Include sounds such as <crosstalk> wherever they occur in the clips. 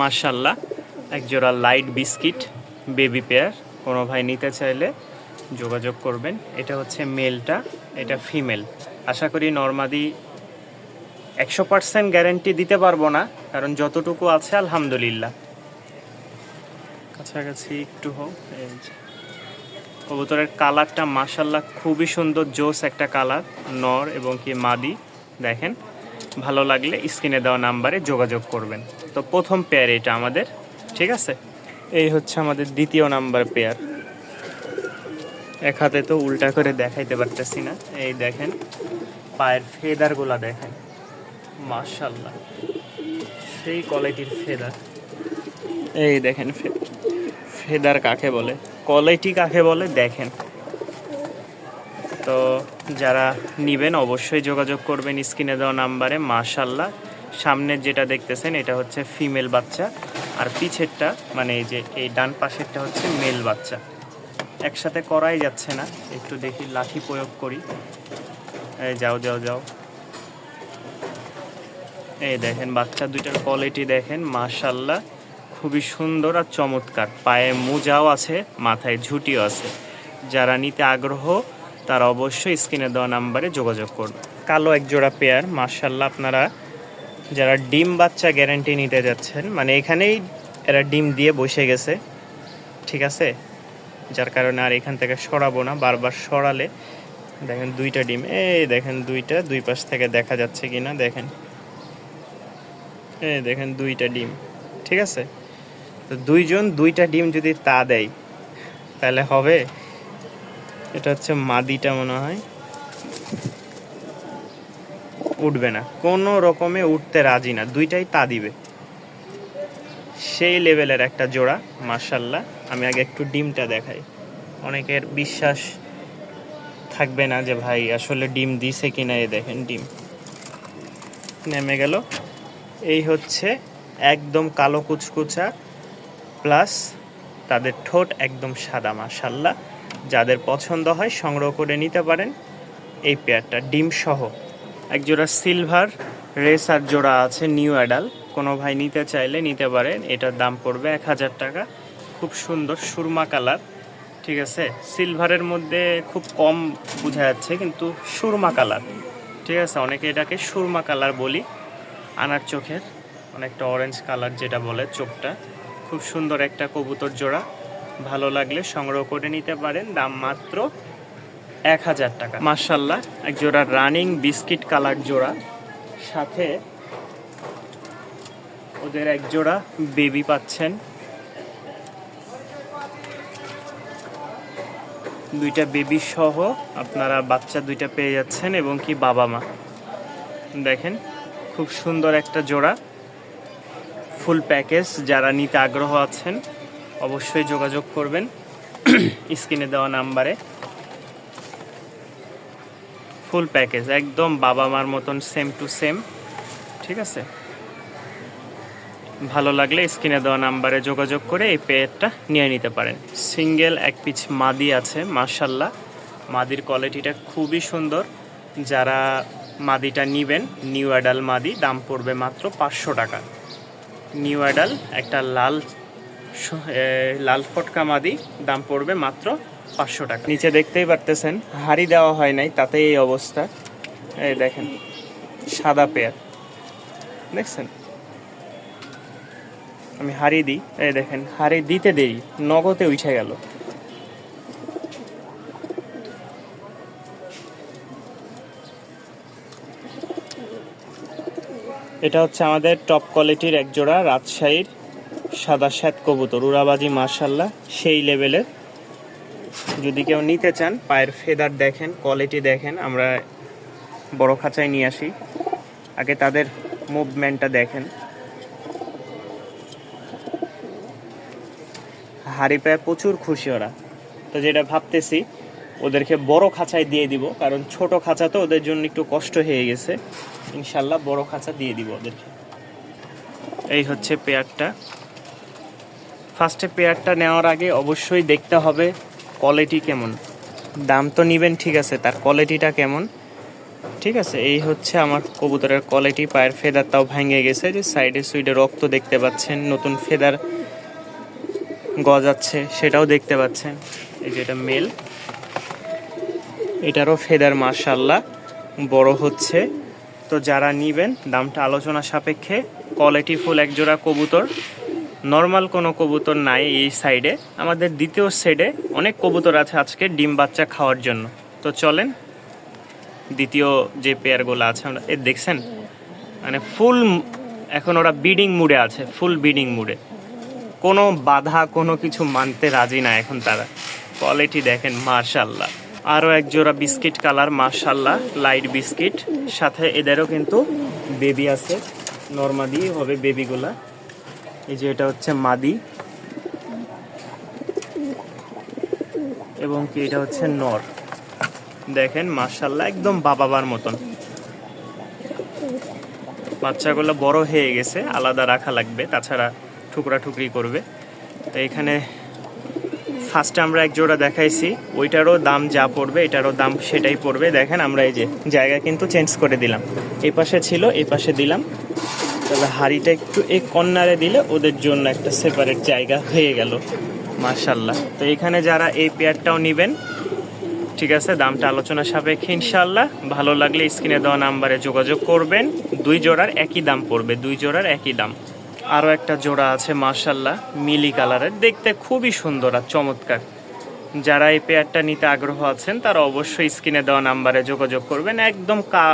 মার্শাল্লাহ একজোড়া light biscuit baby pair কোনো ভাই নিতে চাইলে যোগাযোগ করবেন। এটা হচ্ছে মেলটা এটা ফিমেল আশা করি নর্মাদি একশো পার্সেন্ট গ্যারেন্টি দিতে পারব না, কারণ যতটুকু আছে আলহামদুলিল্লাহ। কাছাকাছি একটু হোক কবুতরের কালারটা মাসাল্লাহ খুবই সুন্দর, জোস একটা কালার নর এবং কি মাদি, দেখেন। ভালো লাগলে স্ক্রিনে দেওয়া নাম্বারে যোগাযোগ করবেন। তো প্রথম পেয়ার এটা আমাদের, ঠিক আছে? এই হচ্ছে আমাদের দ্বিতীয় নাম্বার পেয়ার এক হাতে তো উল্টা করে দেখাইতে পারতেছি না। এই দেখেন, পায়ের ফেদারগুলা দেখেন। মাশাল্লাহ সেই কোয়ালিটির ফেদার। এই দেখেন ফেদার কাকে বলে? কোয়ালিটি কাকে বলে? দেখেন। তো যারা নিবেন অবশ্যই যোগাযোগ করবেন স্ক্রিনে দেওয়া নাম্বারে মাশাল্লাহ সামনের যেটা দেখতেছেন, এটা হচ্ছে ফিমেল বাচ্চা। আর পিছেরটা মানে এই যে, এই ডান পাশেরটা হচ্ছে মেল বাচ্চা। একসাথে করাই যাচ্ছে না। একটু দেখি, লাঠি প্রয়োগ করি। এই যাও যাও যাও। এই দেখেন, বাচ্চা দুইটার কোয়ালিটি দেখেন মাশাল্লাহ খুবই সুন্দর আর চমৎকার। পায়ে মোজাও আছে, মাথায় ঝুটিও আছে। যারা নিতে আগ্রহ তারা অবশ্যই স্ক্রিনে দেওয়া নাম্বারে যোগাযোগ করবে কালো এক জোড়া পেয়ার মাশাল্লাহ আপনারা যারা ডিম বাচ্চা গ্যারান্টি নিতে যাচ্ছেন মানে এখানেই এরা ডিম দিয়ে বসে গেছে, ঠিক আছে? যার কারণে আর এখান থেকে সরাবো না, বারবার সরালে। দেখেন দুইটা ডিম, এই দেখেন দুইটা, দুই পাশ থেকে দেখা যাচ্ছে কি না দেখেন। এই দেখেন দুইটা ডিম, ঠিক আছে? তো দুইজন দুইটা ডিম যদি তা দেয়, তাহলে হবে? এটা হচ্ছে মাদিটা মনে হয়। উঠবে না। কোনো রকমে উঠতে রাজি না। দুইটাই তা দিবে। সেই লেভেলের একটা জোড়া মার্শাল্লাহ আমি আগে একটু ডিমটা দেখাই। অনেকের বিশ্বাস থাকবে না যে, ভাই, আসলে ডিম দিছে কিনা এ দেখেন ডিম। নেমে গেল। এই হচ্ছে একদম কালো কুচকুচা, প্লাস তাদের ঠোঁট একদম সাদা মাশাল্লাহ যাদের পছন্দ হয় সংগ্রহ করে নিতে পারেন। এই পেয়ারটা ডিম সহ। এক জোড়া সিলভার রেস আর জোড়া আছে নিউ অ্যাডাল কোনো ভাই নিতে চাইলে নিতে পারেন। এটার দাম পড়বে এক হাজার টাকা। খুব সুন্দর সুরমা কালার। ঠিক আছে? সিলভারের মধ্যে খুব কম বোঝা যাচ্ছে, কিন্তু সুরমা কালার। ঠিক আছে? অনেকে এটাকে সুরমা কালার বলি। আনার চোখের অনেকটা অরেঞ্জ কালার যেটা বলে চোখটা। খুব সুন্দর একটা কবুতর জোড়া। ভালো লাগলে সংগ্রহ করে নিতে পারেন। দাম মাত্র এক হাজার টাকা। মার্শাল্লাহ এক জোড়া রানিং বিস্কিট কালার জোড়া। সাথে ওদের এক জোড়া বেবি পাচ্ছেন। দুইটা বেবি সহ আপনারা বাচ্চা দুইটা পেয়ে যাচ্ছেন এবং কি বাবা মা। দেখেন, খুব সুন্দর একটা জোড়া। ফুল প্যাকেজ যারা নিতে আগ্রহ আছেন। অবশ্যই যোগাযোগ করবেন। স্ক্রিনে দেওয়া নাম্বারে। ফুল প্যাকেজ একদম বাবা মার মতন সেম টু সেম ঠিক আছে? ভালো লাগলে স্ক্রিনে দেওয়া নাম্বারে যোগাযোগ করে এই পেয়ারটা নিয়ে নিতে পারেন। সিঙ্গেল এক পিচ মাদি আছে মার্শাল্লাহ মাদির কোয়ালিটিটা খুবই সুন্দর। যারা মাদিটা নিবেন নিউ অ্যাডাল মাদি, দাম পড়বে মাত্র পাঁচশো টাকা। নিউ অ্যাডাল একটা লাল লাল ফটকা মাদি, দাম পড়বে মাত্র পাঁচশো টাকা। নিচে দেখতেই পারতেছেন, হাড়ি দেওয়া হয় নাই তাতে এই অবস্থা। এই দেখেন, সাদা পেয়ার। দেখছেন? আমি হাড়ি দিই এই দেখেন, হাড়ি দিতে দেরি, নগদে উঠে গেল। এটা হচ্ছে আমাদের টপ কোয়ালিটির এক জোড়া রাজশাহীর সাদা শ্যাত কবুতর, উড়াবাজি মার্শাল্লাহ সেই লেভেলের। যদি কেউ নিতে চান, পায়ের ফেদার দেখেন কোয়ালিটি দেখেন, আমরা বড় খাঁচায় নিয়ে আসি। আগে তাদের মুভমেন্টটা দেখেন। হাড়ি পায়ে প্রচুর খুশি ওরা। তো যেটা ভাবতেছি, ওদেরকে বড় খাঁচায় দিয়ে দিব, কারণ ছোট খাঁচা তো ওদের জন্য একটু কষ্ট হয়ে গেছে। ইনশাল্লাহ বড় খাঁচা দিয়ে দিব ওদেরকে। এই হচ্ছে পেয়ারটা। ফার্স্টে পেয়ারটা নেওয়ার আগে অবশ্যই দেখতে হবে কোয়ালিটি কেমন। দাম তো নিবেন, ঠিক আছে, তার কোয়ালিটিটা কেমন। ঠিক আছে, এই হচ্ছে আমার কবুতরের কোয়ালিটি পায়ের ফেদারটাও ভেঙে গেছে যে সাইডে সুইডে রক্ত দেখতে পাচ্ছেন, নতুন ফেদার গজাচ্ছে, সেটাও দেখতে পাচ্ছেন। এই যে এটা মেল এটারও ফেদার মার্শাল্লাহ বড় হচ্ছে। তো যারা নিবেন, দামটা আলোচনা সাপেক্ষে কোয়ালিটি ফুল একজোড়া কবুতর। নর্মাল কোনো কবুতর নাই এই সাইডে আমাদের দ্বিতীয় সাইডে অনেক কবুতর আছে আজকে ডিম বাচ্চা খাওয়ার জন্য। তো চলেন, দ্বিতীয় যে পেয়ারগুলো আছে আমরা এ দেখছেন? মানে ফুল এখন ওরা বিডিং মুডে আছে ফুল বিডিং মুডে কোনো বাধা, কোনো কিছু মানতে রাজি না এখন তারা। কোয়ালিটি দেখেন মার্শাল্লাহ আরও এক জোড়া বিস্কিট কালার মার্শাল্লাহ লাইট বিস্কিট সাথে এদেরও কিন্তু বেবি আছে। নর্মাদি হবে বেবিগুলা এই যে এটা হচ্ছে মাদি। এবং কি এটা হচ্ছে নর। দেখেন মার্শাল্লাহ একদম বাবাবার মতন। বাচ্চাগুলো বড় হয়ে গেছে, আলাদা রাখা লাগবে, তাছাড়া ঠুকরা ঠুকরি করবে। তো এখানে ফার্স্টে আমরা এক জোড়া দেখাইছি, ওইটারও দাম যা পড়বে, এটারও দাম সেটাই পড়বে। দেখেন, আমরা এই যে জায়গা কিন্তু চেঞ্জ করে দিলাম। এই পাশে ছিল, এই পাশে দিলাম। তবে হাড়িটা একটু এই কর্নারে দিলে ওদের জন্য একটা সেপারেট জায়গা হয়ে গেল। মার্শাল্লাহ তো এখানে যারা এই পেয়ারটাও নেবেন, ঠিক আছে, দামটা আলোচনা সাপেক্ষে ইনশাল্লাহ ভালো লাগলে স্ক্রিনে দেওয়া নাম্বারে যোগাযোগ করবেন। দুই জোড়ার একই দাম পড়বে, দুই জোড়ার একই দাম। আরও একটা জোড়া আছে মার্শাল্লাহ মিলি কালারের। দেখতে খুবই সুন্দর আর চমৎকার। যারা এই পেয়ারটা নিতে আগ্রহ আছেন, তারা অবশ্যই স্ক্রিনে দেওয়া নাম্বারে যোগাযোগ করবেন। একদম কা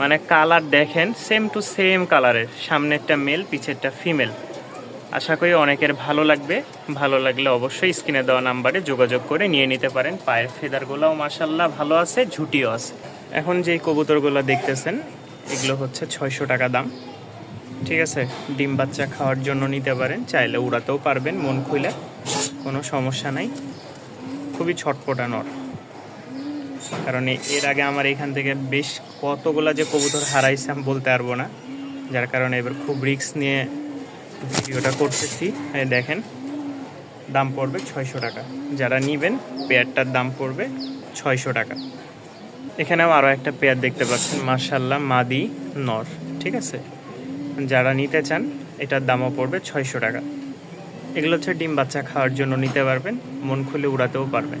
মানে কালার দেখেন সেম টু সেম কালারের সামনেরটা মেল পিছেরটা ফিমেল আশা করি অনেকের ভালো লাগবে। ভালো লাগলে অবশ্যই স্ক্রিনে দেওয়া নাম্বারে যোগাযোগ করে নিয়ে নিতে পারেন। পায়ের ফেদারগুলোও মাসাল্লাহ ভালো আছে, ঝুটিও আছে। এখন যে কবুতরগুলো দেখতেছেন, এগুলো হচ্ছে ছয়শো টাকা দাম। ঠিক আছে? ডিম বাচ্চা খাওয়ার জন্য নিতে পারেন। চাইলে উড়াতেও পারবেন, মন খুলে কোনো সমস্যা নাই। খুবই ছটপটা নর। কারণ এর আগে আমার এখান থেকে বেশ কতগুলা যে কবুতর হারাইছে আমি বলতে পারব না। যার কারণে এবার খুব রিস্ক নিয়ে ভিডিওটা করতেছি। দেখেন, দাম পড়বে ছয়শো টাকা। যারা নিবেন, পেয়ারটার দাম পড়বে ছয়শো টাকা। এখানেও আরও একটা পেয়ার দেখতে পাচ্ছেন মার্শাল্লাহ মাদি নর, ঠিক আছে? যারা নিতে চান, এটার দামও পড়বে ছয়শো টাকা। এগুলো হচ্ছে ডিম বাচ্চা খাওয়ার জন্য নিতে পারবেন, মন খুলে উড়াতেও পারবেন।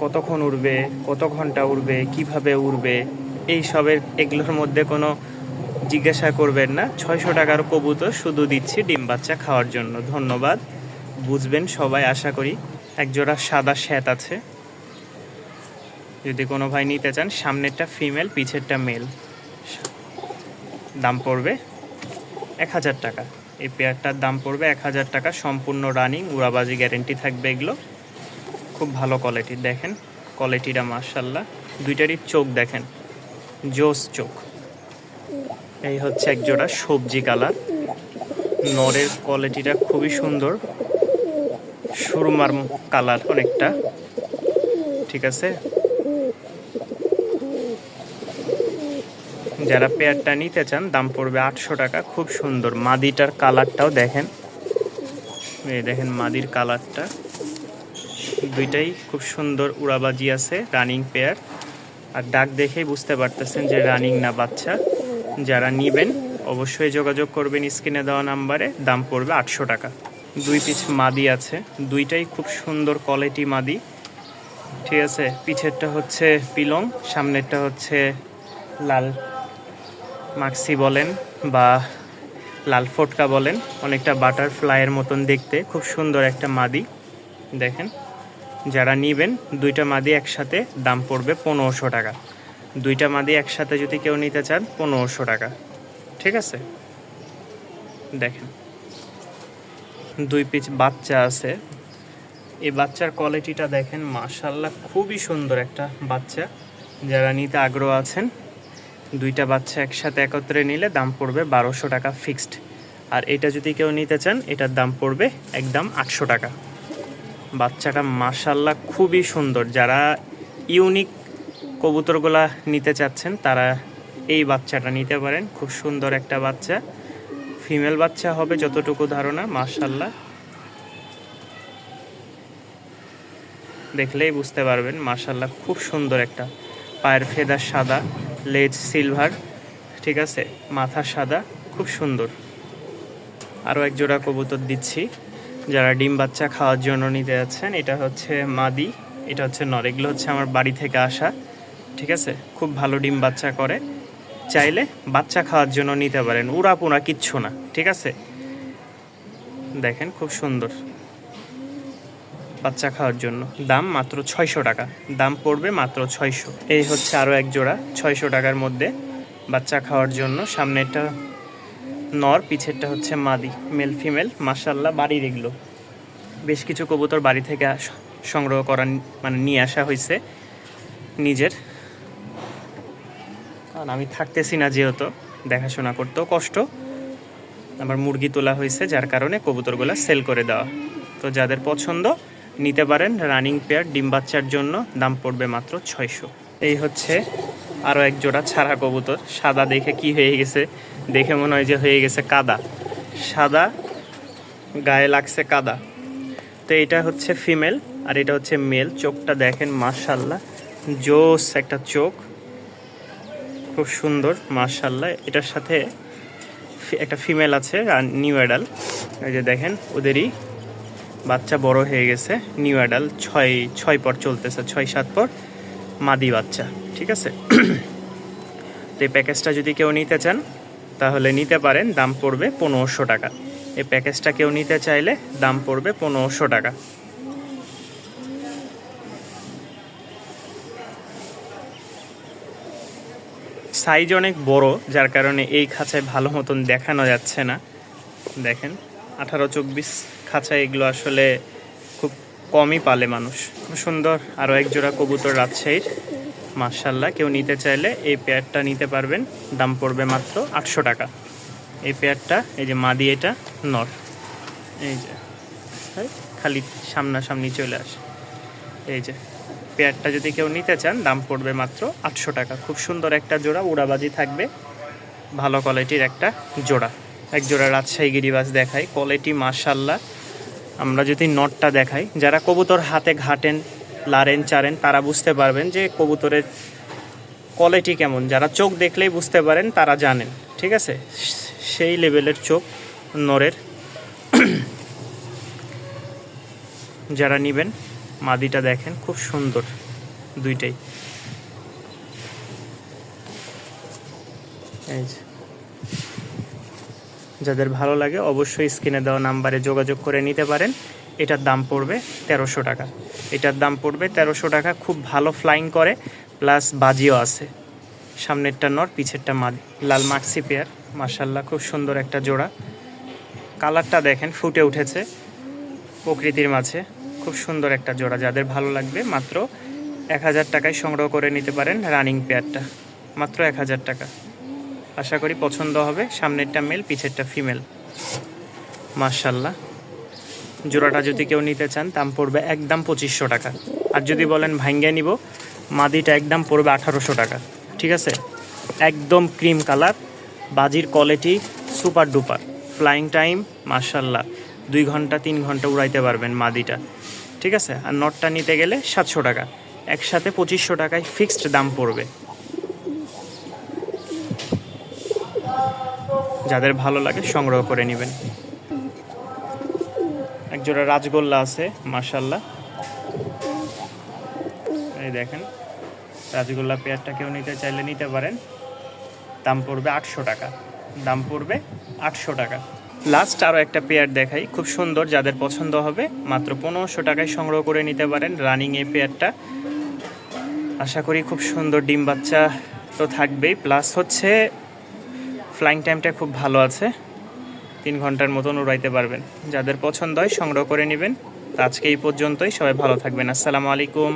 কতক্ষণ উড়বে কত ঘণ্টা উড়বে, কীভাবে উড়বে, এই সবের, এগুলোর মধ্যে কোনো জিজ্ঞাসা করবেন না। ছয়শো টাকার কবুতর শুধু দিচ্ছি ডিম বাচ্চা খাওয়ার জন্য। ধন্যবাদ। বুঝবেন সবাই, আশা করি একজোড়া সাদা শ্যাত আছে। যদি কোনো ভাই নিতে চান, সামনেরটা ফিমেল, পিছেরটা মেল। দাম পড়বে এক হাজার টাকা। এই পেয়ারটার দাম পড়বে এক হাজার টাকা। সম্পূর্ণ রানিং, উড়াবাজি গ্যারেন্টি থাকবে এগুলো। খুব ভালো কোয়ালিটির দেখেন কোয়ালিটিটা মার্শাল্লাহ দুইটারই চোখ দেখেন, জোস চোখ। এই হচ্ছে এক জোড়া সবজি কালার। নরের কোয়ালিটিটা খুবই সুন্দর। সুরমার কালার অনেকটা। ঠিক আছে? যারা পেয়ারটা নিতে চান, দাম পড়বে আটশো টাকা। খুব সুন্দর। মাদিটার কালারটাও দেখেন। এই দেখেন মাদির কালারটা। দুইটাই খুব সুন্দর উড়াবাজি আছে রানিং পেয়ার আর ডাক দেখেই বুঝতে পারতেছেন যে রানিং না বাচ্চা। যারা নিবেন, অবশ্যই যোগাযোগ করবেন স্ক্রিনে দেওয়া নাম্বারে। দাম পড়বে আটশো টাকা। দুই পিস মাদি আছে। দুইটাই খুব সুন্দর কোয়ালিটি মাদি। ঠিক আছে, পিছেরটা হচ্ছে পিলং, সামনেরটা হচ্ছে লাল মাক্সি বলেন বা লাল ফটকা বলেন। অনেকটা বাটারফ্লাইয়ের মতন দেখতে। খুব সুন্দর একটা মাদি। দেখেন। যারা নিবেন, দুইটা মাদি একসাথে দাম পড়বে পনেরোশো টাকা। দুইটা মাদি একসাথে যদি কেউ নিতে চান, পনেরোশো টাকা। ঠিক আছে? দেখেন। দুই পিস বাচ্চা আছে। এই বাচ্চার কোয়ালিটিটা দেখেন মাশাল্লাহ খুবই সুন্দর একটা বাচ্চা। যারা নিতে আগ্রহ আছেন, দুইটা বাচ্চা একসাথে একত্রে নিলে দাম পড়বে বারোশো টাকা ফিক্সড। আর এটা যদি কেউ নিতে চান, এটার দাম পড়বে একদম আটশো টাকা। বাচ্চাটা মাশাল্লাহ খুবই সুন্দর। যারা ইউনিক কবুতরগুলা নিতে চাচ্ছেন, তারা এই বাচ্চাটা নিতে পারেন। খুব সুন্দর একটা বাচ্চা। ফিমেল বাচ্চা হবে যতটুকু ধারণা মাশাল্লাহ দেখলেই বুঝতে পারবেন মাশাল্লাহ খুব সুন্দর একটা। পায়ের ফেদার সাদা, লেজ সিলভার ঠিক আছে? মাথা সাদা, খুব সুন্দর। আরও এক জোড়া কবুতর দিচ্ছি। যারা ডিম বাচ্চা খাওয়ার জন্য নিতে যাচ্ছেন, এটা হচ্ছে মাদি, এটা হচ্ছে নর, এগুলো হচ্ছে আমার বাড়ি থেকে আসা, ঠিক আছে? খুব ভালো ডিম বাচ্চা করে। চাইলে বাচ্চা খাওয়ার জন্য নিতে পারেন উড়া পুরা কিচ্ছু না, ঠিক আছে? দেখেন খুব সুন্দর বাচ্চা খাওয়ার জন্য। দাম মাত্র ছয়শো টাকা, দাম পড়বে মাত্র ছয়শো। এই হচ্ছে আরও এক জোড়া, ছয়শো টাকার মধ্যে বাচ্চা খাওয়ার জন্য। সামনেরটা নর, পিছেরটা হচ্ছে মাদি মেল ফিমেল মাসাল্লাহ বাড়ির এগুলো। বেশ কিছু কবুতর বাড়ি থেকে সংগ্রহ করা মানে নিয়ে আসা হয়েছে নিজের। কারণ আমি থাকতেছি না যেহেতু, দেখাশোনা করতেও কষ্ট। আবার মুরগি তোলা হয়েছে যার কারণে কবুতরগুলো সেল করে দেওয়া। তো যাদের পছন্দ, নিতে পারেন। রানিং পেয়ার ডিম বাচ্চার জন্য দাম পড়বে মাত্র ছয়শো। এই হচ্ছে আরও এক জোড়া ছাড়া কবুতর। সাদা দেখে কি হয়ে গেছে? দেখে মনে হয় যে হয়ে গেছে কাদা। সাদা, গায়ে লাগছে কাদা। তো এটা হচ্ছে ফিমেল আর এটা হচ্ছে মেল। চোখটা দেখেন মার্শাল্লাহ জোস একটা চোখ। খুব সুন্দর মার্শাল্লাহ এটার সাথে একটা ফিমেল আছে, আর নিউ অ্যাডাল। এই যে দেখেন, ওদেরই বাচ্চা বড় হয়ে গেছে। নিউ অ্যাডাল, ছয় ছয় পর চলতেছে, ছয়, সাত পর মাদি বাচ্চা, ঠিক আছে? <clears throat> তো এই প্যাকেজটা যদি কেউ নিতে চান তাহলে নিতে পারেন, দাম পড়বে পনেরোশো টাকা। এই প্যাকেজটা কেউ নিতে চাইলে দাম পড়বে পনেরোশো টাকা। সাইজ অনেক বড়, যার কারণে এই খাঁচায় ভালো মতন দেখানো যাচ্ছে না। দেখেন, আঠারো চব্বিশ খাঁচায় এগুলো আসলে খুব কমই পালে মানুষ। খুব সুন্দর আরও এক জোড়া কবুতর রাজশাহীর। মার্শাল্লাহ কেউ নিতে চাইলে এই পেয়ারটা নিতে পারবেন। দাম পড়বে মাত্র আটশো টাকা। এই পেয়ারটা, এই যে মাদি, এটা নর। এই যে খালি সামনাসামনি চলে আসে। এই যে, পেয়ারটা যদি কেউ নিতে চান, দাম পড়বে মাত্র আটশো টাকা। খুব সুন্দর একটা জোড়া, উড়াবাজি থাকবে। ভালো কোয়ালিটির একটা জোড়া। এক জোড়া রাজশাহী গিরিবাজ দেখাই, কোয়ালিটি মার্শাল্লাহ আমরা যদি নটটা দেখাই, যারা কবুতর হাতে ঘাটেন লারেন চারেন, তারা বুঝতে পারবেন যে কবুতরের কোয়ালিটি কেমন। যারা চোখ দেখলেই বুঝতে পারেন, তারা জানেন, ঠিক আছে? সেই লেভেলের চোখ নরের। যারা নেবেন, মাদিটা দেখেন, খুব সুন্দর দুইটাই। যাদের ভালো লাগে, অবশ্যই স্ক্রিনে দেওয়া নাম্বারে যোগাযোগ করে নিতে পারেন। এটার দাম পড়বে তেরোশো টাকা। এটার দাম পড়বে তেরোশো টাকা। খুব ভালো ফ্লাইং করে প্লাস বাজিও আছে। সামনেরটা নর, পিছেরটা মাদি লাল মাক্সি পেয়ার মার্শাল্লাহ খুব সুন্দর একটা জোড়া। কালারটা দেখেন, ফুটে উঠেছে প্রকৃতির মাঝে। খুব সুন্দর একটা জোড়া, যাদের ভালো লাগবে মাত্র এক হাজার টাকায় সংগ্রহ করে নিতে পারেন রানিং পেয়ারটা মাত্র এক হাজার টাকা। আশা করি পছন্দ হবে, সামনেরটা মেল পিছেরটা ফিমেল মার্শাল্লাহ জোড়াটা যদি কেউ নিতে চান, দাম পড়বে একদম পঁচিশশো টাকা। আর যদি বলেন ভাঙ্গে নিব, মাদিটা একদম পড়বে আঠারোশো টাকা। ঠিক আছে? একদম ক্রিম কালার, বাজির quality super duper, flying time মার্শাল্লাহ দুই ঘণ্টা, তিন ঘণ্টা উড়াইতে পারবেন মাদিটা। ঠিক আছে? আর নটটা নিতে গেলে সাতশো টাকা। একসাথে পঁচিশশো টাকায় ফিক্সড দাম পড়বে। যাদের ভালো লাগে সংগ্রহ করে নেবেন। একজোড়া রাজগোল্লা আছে মার্শাল্লাহ এই দেখেন, রাজগোল্লা পেয়ারটা কেউ নিতে চাইলে নিতে পারেন। দাম পড়বে আটশো টাকা। দাম পড়বে আটশো টাকা। লাস্ট আরও একটা পেয়ার দেখাই, খুব সুন্দর, যাদের পছন্দ হবে, মাত্র পনেরোশো টাকায় সংগ্রহ করে নিতে পারেন রানিং এই পেয়ারটা। আশা করি খুব সুন্দর, ডিম বাচ্চা তো থাকবেই। প্লাস হচ্ছে ফ্লাইং টাইমটা খুব ভালো আছে। তিন ঘণ্টার মতন উড়াইতে পারবেন। যাদের পছন্দ হয় সংগ্রহ করে নেবেন। আজকে এই পর্যন্তই। সবাই ভালো থাকবেন। আসসালামু আলাইকুম।